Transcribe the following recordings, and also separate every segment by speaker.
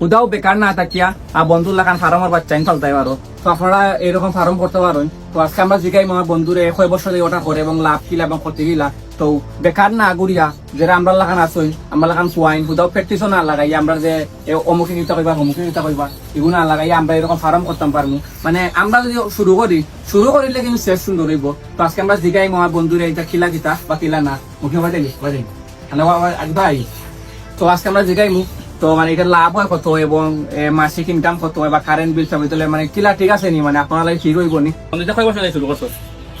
Speaker 1: কোথাও বেকার না থাকিয়া আর বন্ধুর লাগান ফার্মের বাচ্চাই ফালতাই পারো তো আপনারা এরকম ফার্ম করতে পারেন। তো আজকে আমরা জিগাই আমার বন্ধুরে কয় বছর ধরে ওটা করে এবং লাভ কিলা এবং ক্ষতি কিলা। তো বেকার না গুড়িয়া যেটা আমরা লাগান আসই আমরা লাগান সোয়াইন কোথাও প্র্যাকটিসও না লাগাই আমরা যে এ অমুকে নিতে কইবা অমুকে নিতে কইবা এগুলো না লাগাই আমরা এরকম ফার্ম করতাম পারব মানে আমরা যদি শুরু করি, শুরু করিলে কিন্তু শেষ সুন্দর হইব। তো আজকে আমরা জিগাই আমার বন্ধুরে এটা কিলা কিতা বা কিলা না, মুখে বাজাই হ্যালো ভাই তো আজকে আমরা জিগাই মুখ তো মানে এটা লাভ হয় কত এবং এ, মাসিক ইনকাম কত হয় বা কারেন্ট বিল সব দিলে মানে কিলা ঠিক আছে নি? মানে আপনারা লাগে ঠিক হইব নি? কয় বছর শুরু করছ?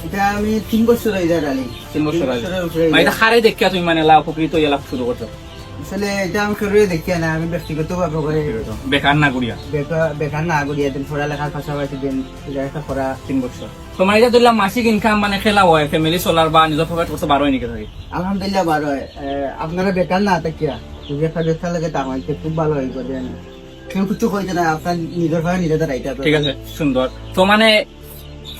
Speaker 2: এটা আমি তিন বছর হয়ে যায় রানি
Speaker 1: তিন বছর আগে
Speaker 2: বছরের উপরে
Speaker 1: মানে এটা হারে দেখিয়া তুমি মানে লাভ উপকৃত ইয়ে লাভ শুরু করছ।
Speaker 2: আসলে এটা আমি করে দেখি না আমি ব্যক্তিগত ভাবে করে
Speaker 1: বেকার না গুড়িয়া?
Speaker 2: বেকার না করিয়া দিন পড়ালেখার পাশাপাশি দিন এটা করা
Speaker 1: তিন বছর। তো মানে এটা ধরলাম মাসিক ইনকাম মানে খেলা হয় ফ্যামিলি চলার বা নিজের প্রফিট করতে বারো নাকি থাকে
Speaker 2: আলহামদুলিল্লাহ ভালো হয়। এ, আপনারা বেকার না থাকিয়া একটা লাগে তা খুব ভালো হইব দেন। কেউ কিছু কইতে না আপনার নিজের ভাবে নিজে দাঁড়াইতে
Speaker 1: ঠিক আছে সুন্দর। তো মানে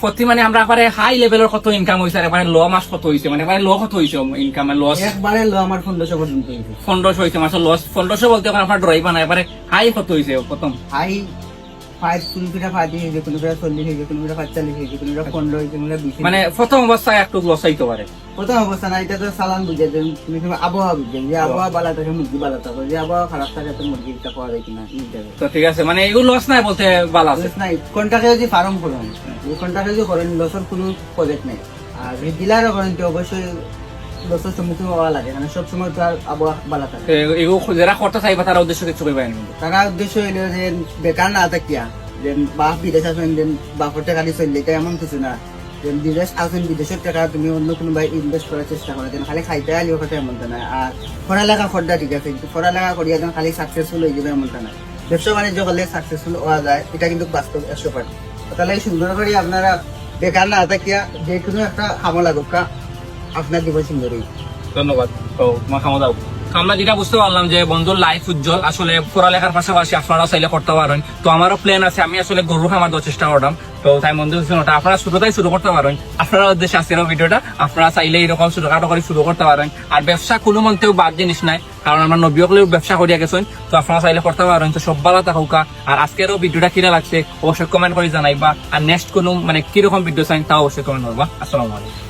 Speaker 1: প্রতি মানে আমরা একবারে হাই লেভেলের কত ইনকাম হয়েছে আর মানে ল মাস কত হয়েছে মানে একবারে ল কত হয়েছে ইনকাম লস
Speaker 2: একবারে ল আমার পনেরোশো পর্যন্ত হয়েছে
Speaker 1: পনেরোশো হয়েছে মাসের লস পনেরোশো বলতে আপনার ড্রাইভার না এবারে হাই কত হয়েছে প্রথম?
Speaker 2: হাই ফাইভ কোনো পিঠা ফাইভ হয়েছে কোনো পিঠা চল্লিশ হয়েছে কোনো পিঠা পাঁচচল্লিশ হয়েছে কোনো পিঠা পনেরো হয়েছে কোনো বিশ
Speaker 1: মানে প্রথম অবস্থায় একটু লস হইতে পারে।
Speaker 2: প্রথম অবস্থা না এটা তো সালান বুঝে দেন তুমি আবহাওয়া বুঝে যে আবহাওয়া ভালো থাকে মুরগি ভালো থাকে যে আবহাওয়া খারাপ থাকে তো পাওয়া যায় কিনা
Speaker 1: তো ঠিক আছে মানে এগুলো লস নাই বলতে আছে।
Speaker 2: নাই কোনটাকে যদি ফার্ম করেন কোনটাকে যদি করেন লসের কোনো প্রজেক্ট নেই। আর ডিলারও করেন তো অবশ্যই সম্মুখীন হওয়া লাগে মানে সবসময় তো আর আবহাওয়া ভালো থাকে।
Speaker 1: এগুলো যারা করতে চাইবা তারা উদ্দেশ্য কিছু কইবা
Speaker 2: তারা উদ্দেশ্য হইল যে বেকার না থাকিয়া যে বাপ বিদেশ আছেন দেন বাপর টাকা দিয়ে চললে এটা এমন কিছু না। যে বিদেশ আছেন বিদেশের টাকা তুমি অন্য কোনো ভাই ইনভেস্ট করার চেষ্টা করে দেন খালি খাইতে আলিও কথা এমনটা না আর পড়ালেখা খরদা ঠিক আছে কিন্তু পড়ালেখা করিয়া দেন খালি সাকসেসফুল হয়ে যাবে এমনটা না ব্যবসা বাণিজ্য করলে সাকসেসফুল হওয়া যায় এটা কিন্তু বাস্তব একশো পার্ট তাহলে সুন্দর করে আপনারা বেকার না থাকিয়া যে কোনো একটা খামো লাগুক আপনার জীবন সুন্দরই
Speaker 1: ধন্যবাদ। তো, মাখামো দাও। আমরা যেটা বুঝতে পারলাম যে বন্ধুর লাইফ উজ্জ্বল, আসলে পড়ালেখার পাশাপাশি আপনারা চাইলে করতে পারেন। তো আমারও প্ল্যান আছে, আমি আসলে গরু খামার দেওয়ার চেষ্টা করলাম। তো তাই বন্ধু ওটা আপনারা শুরুটাই শুরু করতে পারেন। আপনারা উদ্দেশ্যে আজকের ভিডিওটা, আপনারা চাইলে এরকম ছোটখাটো করে শুরু করতে পারেন। আর ব্যবসা কোনো মন্তেও বাদ জিনিস নাই, কারণ আমরা নবীকলেও ব্যবসা করিয়া গেছেন। তো আপনারা চাইলে করতে পারেন। তো সব ভালো থাকুকা আর আজকেরও ভিডিওটা কিনা লাগছে, অবশ্যই কমেন্ট করে জানাইবা। আর নেক্সট কোনো মানে কীরকম ভিডিও চাই, তাও অবশ্যই কমেন্ট করবা। আসসালামু আলাইকুম।